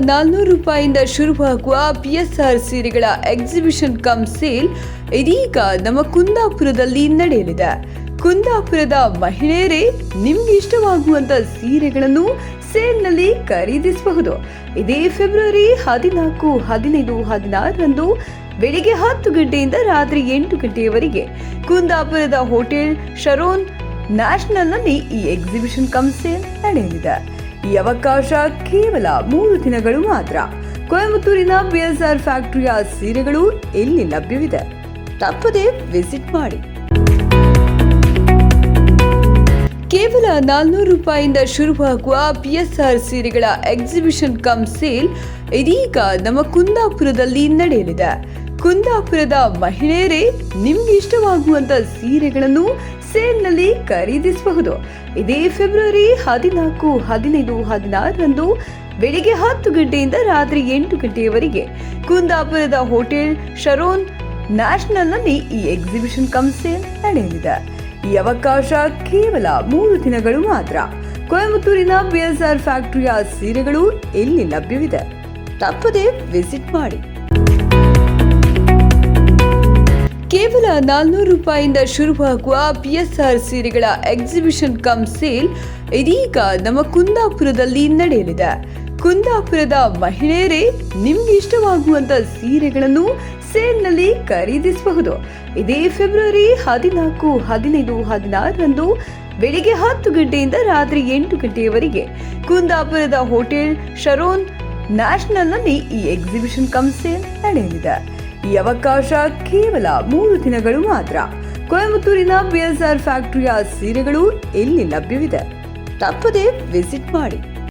ನಾಲ್ನೂರು ರೂಪಾಯಿಂದ ಶುರುವಾಗುವ P S R ಸೀರೆಗಳ ಎಕ್ಸಿಬಿಷನ್ ಕಮ್ ಸೇಲ್ ಇದೀಗ ನಮ್ಮ ಕುಂದಾಪುರದಲ್ಲಿ ನಡೆಯಲಿದೆ. ಕುಂದಾಪುರದ ಮಹಿಳೆಯರೇ, ನಿಮ್ಗೆ ಇಷ್ಟವಾಗುವಂತ ಸೀರೆಗಳನ್ನು ಸೇಲ್ನಲ್ಲಿ ಖರೀದಿಸಬಹುದು. ಇದೇ ಫೆಬ್ರವರಿ ಹದಿನಾಲ್ಕು, ಹದಿನೈದು, ಹದಿನಾರರಂದು ಬೆಳಿಗ್ಗೆ ಹತ್ತು ಗಂಟೆಯಿಂದ ರಾತ್ರಿ ಎಂಟು ಗಂಟೆಯವರೆಗೆ ಕುಂದಾಪುರದ ಹೋಟೆಲ್ ಶರೋನ್ ನ್ಯಾಷನಲ್ನಲ್ಲಿ ಈ ಎಕ್ಸಿಬಿಷನ್ ಕಮ್ ಸೇಲ್ ನಡೆಯಲಿದೆ. ಈ ಅವಕಾಶ ಕೇವಲ ಮೂರು ದಿನಗಳು ಮಾತ್ರ. ಕೊಯಮತ್ತೂರಿನ ಬಿಎಸ್ಆರ್ ಫ್ಯಾಕ್ಟರಿಯ ಸೀರೆಗಳು ಇಲ್ಲಿ ಲಭ್ಯವಿದೆ? ತಪ್ಪದೆ ವಿಸಿಟ್ ಮಾಡಿ. ಕೇವಲ ನಾಲ್ನೂರು ರೂಪಾಯಿಂದ ಶುರುವಾಗುವ ಪಿಎಸ್ಆರ್ ಸೀರೆಗಳ ಎಕ್ಸಿಬಿಷನ್ ಕಮ್ ಸೇಲ್ ಇದೀಗ ನಮ್ಮ ಕುಂದಾಪುರದಲ್ಲಿ ನಡೆಯಲಿದೆ. ಕುಂದಾಪುರದ ಮಹಿಳೆಯರೇ, ನಿಮ್ಗೆ ಇಷ್ಟವಾಗುವಂತ ಸೀರೆಗಳನ್ನು ಸೇಲ್ನಲ್ಲಿ ಖರೀದಿಸಬಹುದು. ಇದೇ ಫೆಬ್ರವರಿ ಹದಿನಾಲ್ಕು, ಹದಿನೈದು, ಹದಿನಾರರಂದು ಬೆಳಿಗ್ಗೆ ಹತ್ತು ಗಂಟೆಯಿಂದ ರಾತ್ರಿ ಎಂಟು ಗಂಟೆಯವರೆಗೆ ಕುಂದಾಪುರದ ಹೋಟೆಲ್ ಶರೋನ್ ನ್ಯಾಷನಲ್ನಲ್ಲಿ ಈ ಎಕ್ಸಿಬಿಷನ್ ಕಮ್ ಸೇಲ್ ನಡೆಯಲಿದೆ. ಈ ಅವಕಾಶ ಕೇವಲ ಮೂರು ದಿನಗಳು ಮಾತ್ರ. ಕೊಯಮತ್ತೂರಿನ ಬಿಎಸ್ಆರ್ ಫ್ಯಾಕ್ಟರಿಯ ಸೀರೆಗಳು ಇಲ್ಲಿ ಲಭ್ಯವಿದೆ? ತಪ್ಪದೆ ವಿಸಿಟ್ ಮಾಡಿ. ಕೇವಲ ನಾಲ್ನೂರು ರೂಪಾಯಿಂದ ಶುರುವಾಗುವ ಪಿಎಸ್ಆರ್ ಸೀರೆಗಳ ಎಕ್ಸಿಬಿಷನ್ ಕಮ್ ಸೇಲ್ ಇದೀಗ ನಮ್ಮ ಕುಂದಾಪುರದಲ್ಲಿ ನಡೆಯಲಿದೆ. ಕುಂದಾಪುರದ ಮಹಿಳೆಯರೇ, ನಿಮ್ಗೆ ಇಷ್ಟವಾಗುವಂತ ಸೀರೆಗಳನ್ನು ಸೇಲ್ನಲ್ಲಿ ಖರೀದಿಸಬಹುದು. ಇದೇ ಫೆಬ್ರವರಿ ಹದಿನಾಲ್ಕು, ಹದಿನೈದು, ಹದಿನಾರರಂದು ಬೆಳಿಗ್ಗೆ ಹತ್ತು ಗಂಟೆಯಿಂದ ರಾತ್ರಿ ಎಂಟು ಗಂಟೆಯವರೆಗೆ ಕುಂದಾಪುರದ ಹೋಟೆಲ್ ಶರೋನ್ ನ್ಯಾಷನಲ್ನಲ್ಲಿ ಈ ಎಕ್ಸಿಬಿಷನ್ ಕಮ್ ಸೇಲ್ ನಡೆಯಲಿದೆ. ಈ ಅವಕಾಶ ಕೇವಲ ಮೂರು ದಿನಗಳು ಮಾತ್ರ. ಕೊಯಮತ್ತೂರಿನ ಬಿಎಸ್ಆರ್ ಫ್ಯಾಕ್ಟರಿಯ ಸೀರೆಗಳು ಇಲ್ಲಿ ಲಭ್ಯವಿದೆ? ತಪ್ಪದೇ ವಿಸಿಟ್ ಮಾಡಿ.